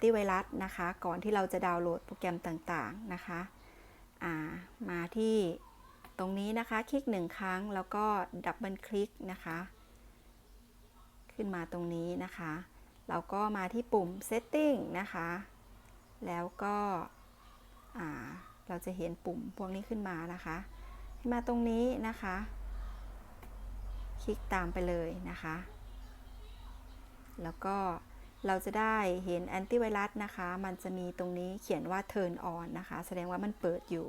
ตี้ไวรัสนะคะ ก่อนที่เราจะดาวน์โหลดโปรแกรมต่างๆนะคะามาที่ตรงนี้นะคะ คลิกหนึ่งครั้งแล้วก็ดับเบิลคลิกนะคะ ขึ้นมาตรงนี้นะคะ เราก็มาที่ปุ่ม setting นะคะ แล้วก็เราจะเห็นปุ่มพวกนี้ขึ้นมานะคะให้มาตรงนี้นะคะ คลิกตามไปเลยนะคะ แล้วก็ เราจะได้เห็นแอนตี้ไวรัสนะคะ มันจะมีตรงนี้เขียนว่า turn on นะคะ แสดงว่ามันเปิดอยู่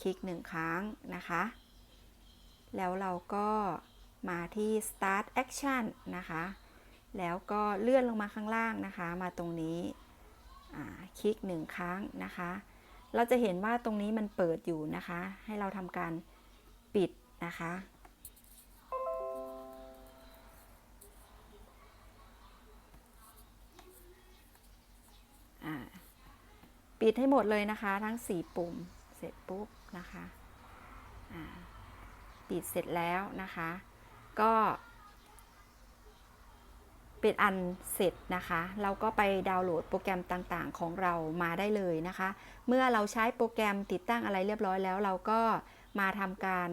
คลิกหนึ่งครั้งนะคะ แล้วเราก็มาที่ start action นะคะ แล้วก็เลื่อนลงมาข้างล่างนะคะ มาตรงนี้ คลิกหนึ่งครั้งนะคะ เราจะเห็นว่าตรงนี้มันเปิดอยู่นะคะ ให้เราทำการปิดนะคะ ปิดให้หมดเลยนะคะ ทั้ง 4 ปุ่ม เสร็จปุ๊บนะคะปิดเสร็จแล้วนะคะ ก็เป็นอันเสร็จนะคะ เราก็ไปดาวน์โหลดโปรแกรมต่างๆ ของเรามาได้เลยนะคะ เมื่อเราใช้โปรแกรมติดตั้งอะไรเรียบร้อยแล้ว เราก็มาทำการ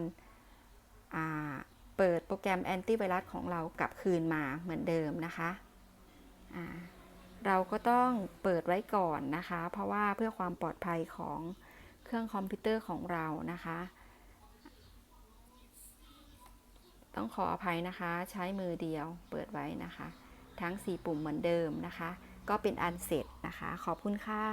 เปิดโปรแกรมแอนตี้ไวรัสของเรากลับคืนมาเหมือนเดิมนะคะ เราก็ต้องเปิดไว้ก่อนนะคะ เพราะว่าเพื่อความปลอดภัยของเครื่องคอมพิวเตอร์ของเรานะคะ ต้องขออภัยนะคะ ใช้มือเดียวเปิดไว้นะคะ ทั้ง 4 ปุ่มเหมือนเดิมนะคะ ก็เป็นอันเสร็จนะคะ ขอบคุณค่ะ